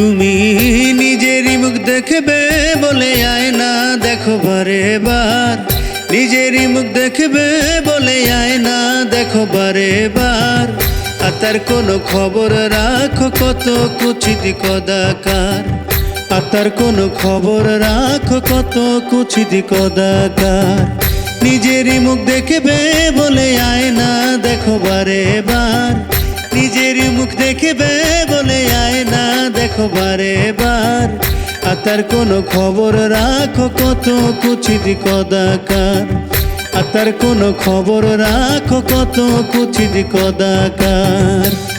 তুমি নিজেরই মুখ দেখবে বলে আয় না দেখো বারে বার। নিজেরই মুখ দেখবে বলে আয় না দেখো বারে বার। আর তার কোনো খবর রাখো কত কুচিত কদাকার। আর তার কোনো খবর রাখো কত কুচিত কদাকার। নিজেরই মুখ দেখবে বলে আয় না দেখো বারে বার। নিজেরই মুখ দেখবে বলে আয় দেখো বারে বার। আর তার কোনো খবর রাখো কত কুচিত কদাকার। আর তার কোনো খবর রাখো কত কুচিত কদাকার।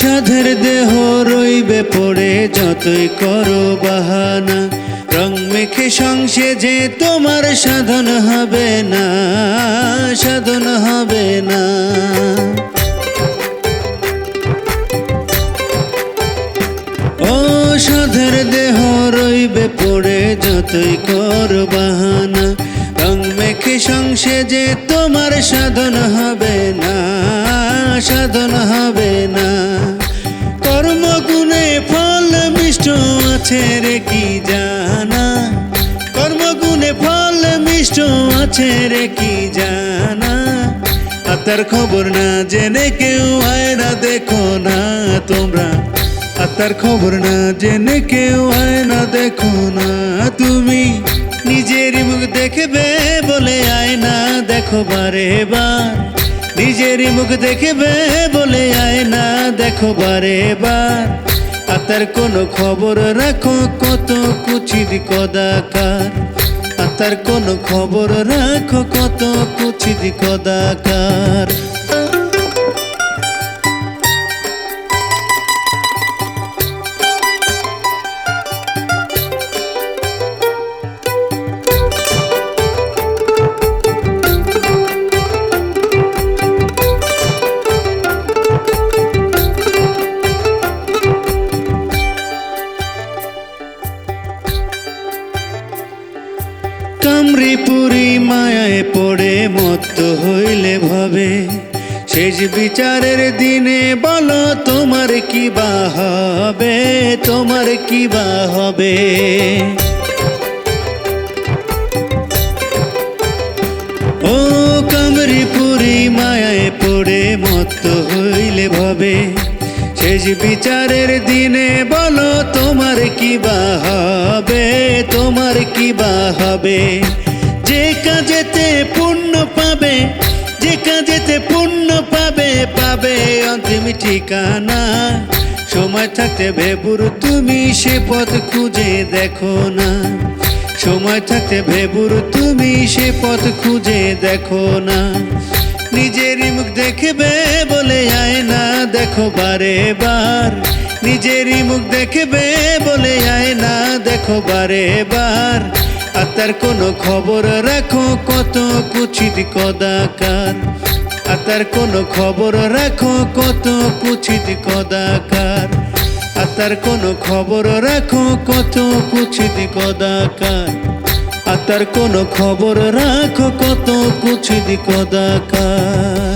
সাধের দেহ রইবে পড়ে, যতই করো বাহানা। রং মেখে সংসে যে তোমার সাধন হবে না, সাধন হবে না। ও সাধের দেহ রইবে পড়ে, যতই কর বাহানা। মেখে সংসে যে তোমার সাধন হবে না, সাধন হবে না। কর্মগুণে ফল মিষ্ট আছে রে কি জানা? কর্মগুণে ফল মিষ্ট আছে রে কি জানা? আর তার খবর না জেনে কেউ আয় না দেখো না তোমরা। আর তার খবর না জেনে কেউ আয় না দেখো না তুমি। নিজের মুখ দেখবে বলে আয় না দেখো বারে বার। নিজেরই মুখ দেখবে বলে আয়না দেখো বারে বার। আতার তার কোনো খবর রাখো কত কুচিত কদাকার। আতার তার কোনো খবর রাখো কত কুচিত কদাকার। কামরি পুরি মায়ায় পড়ে, মত্ত হইলে ভাবে। শেষ বিচারের দিনে বলো, তোমার কি বা হবে? তোমার কি বা হবে? ও কামরি পুরি মায়ায় পড়ে, মত্ত হইলে ভাবে। শেষ বিচারের দিনে বলো, তোমার কি বা হবে? তোমার কি বা হবে? যে কাজেতে পুণ্য পাবে, যে কাজেতে পুণ্য পাবে পাবে অন্তিম ঠিকানা। সময় থাকতে ভেবুর তুমি সে পথ খুঁজে দেখো না। সময় থাকতে ভেবুর তুমি সে পথ খুঁজে দেখো না। নিজেরই মুখ দেখবে বলে আয় না দেখো বারে বার। নিজেরই মুখ দেখবে বলে আয় না দেখো বারে বার। আর তার কোনো খবর রাখো কত কুচিত কদাকার। আর তার কোনো খবর রাখো কত কুচিত কদাকার। আর তার কোনো খবর রাখো কত কুচিত কদাকার। আর তার কোনো খবর রাখো কত কুচিত কদাকার